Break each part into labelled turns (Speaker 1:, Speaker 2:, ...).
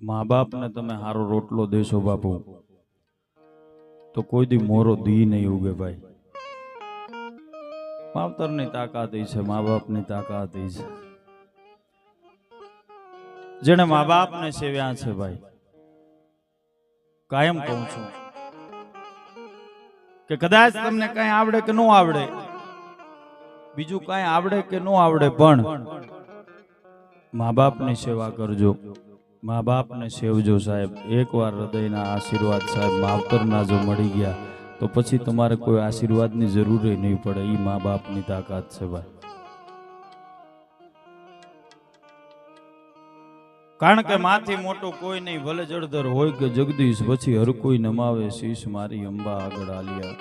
Speaker 1: મા બાપને તમે હારો રોટલો દેશો, બાપુ. તો કોઈ દી મોરો દી નહીં ઉગે, ભાઈ. માવતરની તાકાત એ છે મા બાપની તાકાત એ છે. જેને મા બાપને સેવ્યા છે, ભાઈ. કાયમ કહું છું કે કદાચ તમને કઈ આવડે કે ન આવડે બીજું કઈ આવડે કે ન આવડે, પણ મા બાપની સેવા કરજો. મા બાપને સેવજો સાહેબ. એકવાર હૃદયના આશીર્વાદ સાહેબ માવતરના જો મળી ગયા, તો પછી તમારે કોઈ આશીર્વાદની જરૂર નહીં પડે. એ મા બાપની તાકાત છે ભાઈ. કારણ કે માથી મોટો કોઈ નહીં, ભલે જળધર હોય કે જગદીશ, પછી હર કોઈ નમાવે, શીશ મારી અંબા આગળ આલિયા.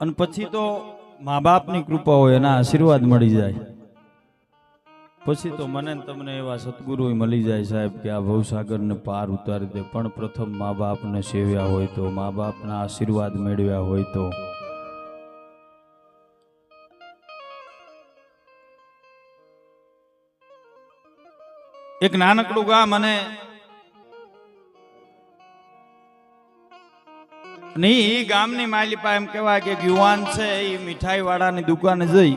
Speaker 1: અને પછી તો મા બાપની કૃપા હોય એના આશીર્વાદ મળી જાય. પછી તો મને તમને એવા સદગુરુ મળી જાય સાહેબ કે આ ભવસાગરને પાર ઉતારી દે. પણ પ્રથમ મા બાપને સેવ્યા હોય તો મા બાપના આશીર્વાદ મેળવ્યા હોય તો. એક નાનકડું ગામ અને નહીં એ ગામની માલિપા એમ કહેવાય કે યુવાન છે એ મીઠાઈ વાળાની દુકાને જઈ.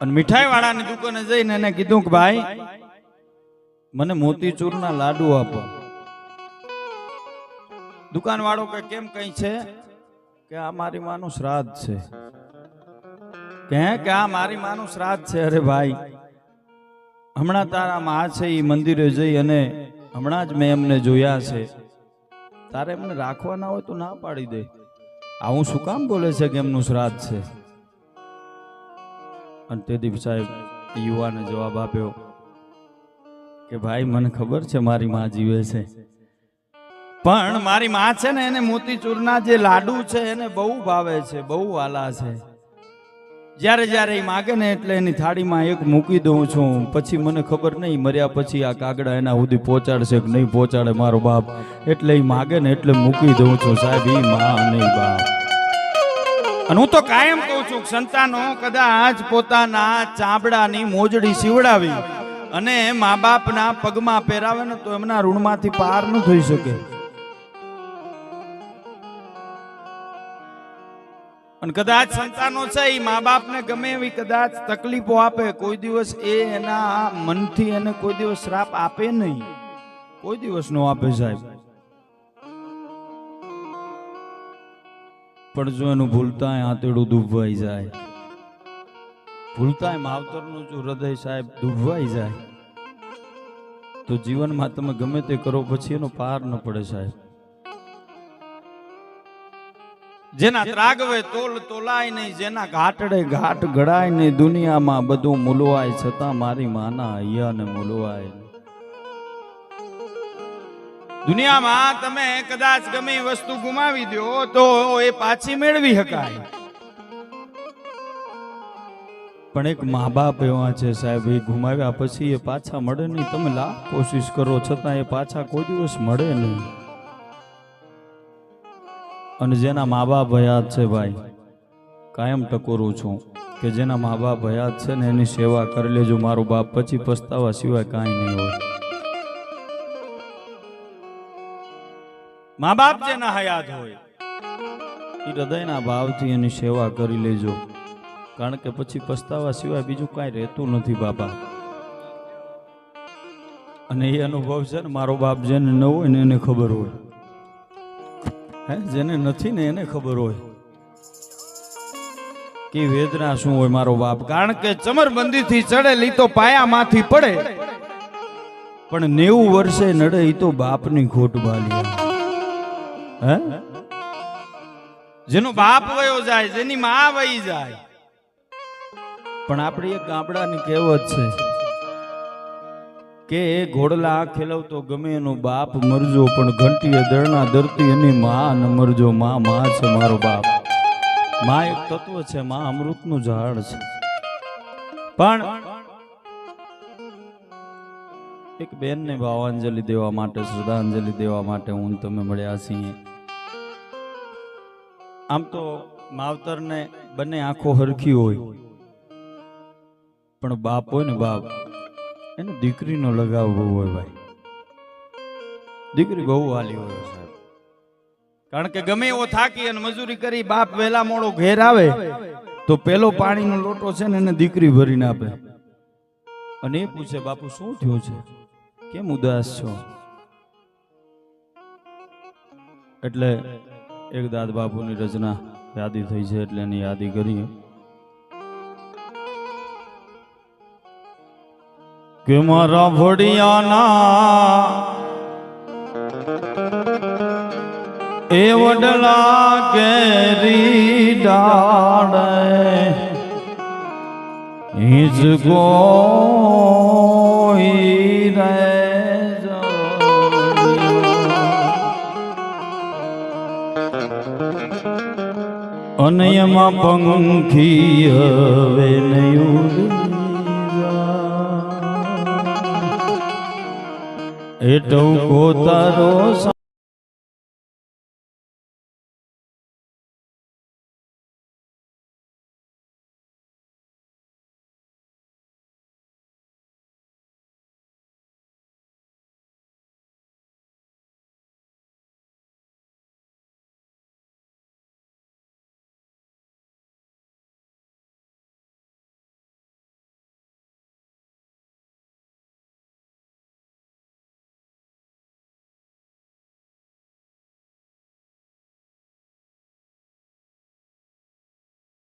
Speaker 1: અને મીઠાઈ વાળાની દુકાને જઈને એને કીધું કે ભાઈ, મને મોતીચૂરના લાડુ આપો. દુકાન વાળો કે કેમ કઈ છે? કે આ મારી માનું શ્રાદ્ધ છે. કે કે આ મારી માનું શ્રાદ્ધ છે? અરે ભાઈ, હમણાં તારા મા છે એ મંદિરે જઈ અને હમણાં જ મેં એમને જોયા છે. તારે એમને રાખવાના હોય તો ના પાડી દે. આવું શું કામ બોલે છે કે એમનું શ્રાદ્ધ છે? અને તેદીપ સાહેબ યુવાને જવાબ આપ્યો કે, ભાઈ, મને ખબર છે મારી માં જીવે છે. પણ મારી માં છે ને, એને મોતીચૂરના જે લાડુ છે એને બહુ ભાવે છે, બહુ વાલા છે. જ્યારે જ્યારે એ માગે ને એટલે એની થાળીમાં એક મૂકી દઉં છું. પછી મને ખબર નહીં, મર્યા પછી આ કાગડા એના સુધી પહોંચાડશે કે નહીં પહોંચાડે મારો બાપ. એટલે એ માગે ને એટલે મૂકી દઉં છું. સાહેબ એ માં નહીં બાપ. અને હું તો કાયમ કહું છું સંતાનો કદાચ પોતાના ચામડાની મોજડી સીવડાવી અને મા બાપના પગમાં પહેરાવે ને તો એમના ઋણમાંથી પાર ન થઈ શકે. અને કદાચ સંતાનો છે એ મા બાપને ગમે એવી કદાચ તકલીફો આપે, કોઈ દિવસ એ એના મનથી એને કોઈ દિવસ શ્રાપ આપે નહીં. કોઈ દિવસ નો આપે સાહેબ. પણ જો એનું ભૂલતા આંતેડું દુભવાઈ જાય. ભૂલતા માવતરનું જો હૃદય સાહેબ દુભવાઈ જાય. તો જીવનમાં તમે ગમે તે કરો, પછી એનો પાર ન પડે સાહેબ. જેના ત્રાગવે તોલ તોલાય નહીં જેના ઘાટડે ઘાટ ઘડાય નહીં દુનિયામાં બધું મૂલવાય છતાં મારી માના હૈયાને મૂલવાય દુનિયામાં તમે કદાચ ગમે વસ્તુ ગુમાવી દો તો એ પાછી મેળવી શકાય પણ એક મા બાપ એવા છે સાહેબ એ ગુમાવ્યા પછી એ પાછા મળે નહીં. તમે લાખ કોશિશ કરો છતાં એ પાછા કોઈ દિવસ મળે નહીં. અને જેના મા બાપ ભયાત છે ભાઈ કાયમ ટકોરું છું કે જેના મા બાપ ભયાત છે ને એની સેવા કરી લેજો. મારો બાપ પછી પસ્તાવા સિવાય કાંઈ નહીં હોય. મા બાપ જેના હયાત હોય. એ હૃદયના ભાવથી એની સેવા કરી લેજો. કારણ કે પછી પસ્તાવા સિવાય બીજું કાંઈ રહેતું નથી બાપા અને એ અનુભવ છે ને મારો બાપ જેને ન હોય ને એને ખબર હોય. હે? જેને નથી ને એને ખબર હોય. કે વેદના શું હોય મારો બાપ? કારણ કે ચમરબંધીથી ચડેલી તો પાયામાંથી પડે. પણ નેવું વર્ષે નડે એ તો બાપની ખોટ બાલી. હે? જેનો બાપ વયો જાય, જેની માં વહી જાય. પણ આપણી એક ગામડાની કહેવત છે કે ઘોડલા ખેલવતો ગમે એનો બાપ મરજો, પણ ઘંટીએ દળના ધરતી એની માં ન મરજો. માં માં છે મારો બાપ. માં એક તત્વ છે, માં અમૃતનું ઝાડ છે. પણ એક બેનને ભાવાંજલિ દેવા માટે, શ્રદ્ધાંજલિ દેવા માટે હું તમે મળ્યા છીએ. આમ તો માવતરને બંને આંખો હરખી હોય, પણ બાપ હોય ને બાપ. એને દીકરીનો લગાવ બહુ હોય ભાઈ. દીકરી બહુ વાલી હોય સાહેબ. કારણ કે ગમે એવો થાકી અને મજૂરી કરી, બાપ વહેલા મોડો ઘેર આવે, તો પેલો પાણીનો લોટો છે ને એને દીકરી ભરીને આપે. અને એ પૂછે, બાપુ, શું થયું છે? કેમ ઉદાસ છો? એટલે એક દાદ બાપુની રચના યાદી થઈ છે, એટલે એની યાદી કરીએ કે મારા ભડિયાના એ વડલા કેરી ડાળે. ઈજ ગોઈ રે અને એમાં પંખી હવે નહીં જાય. એ ટવકો તારો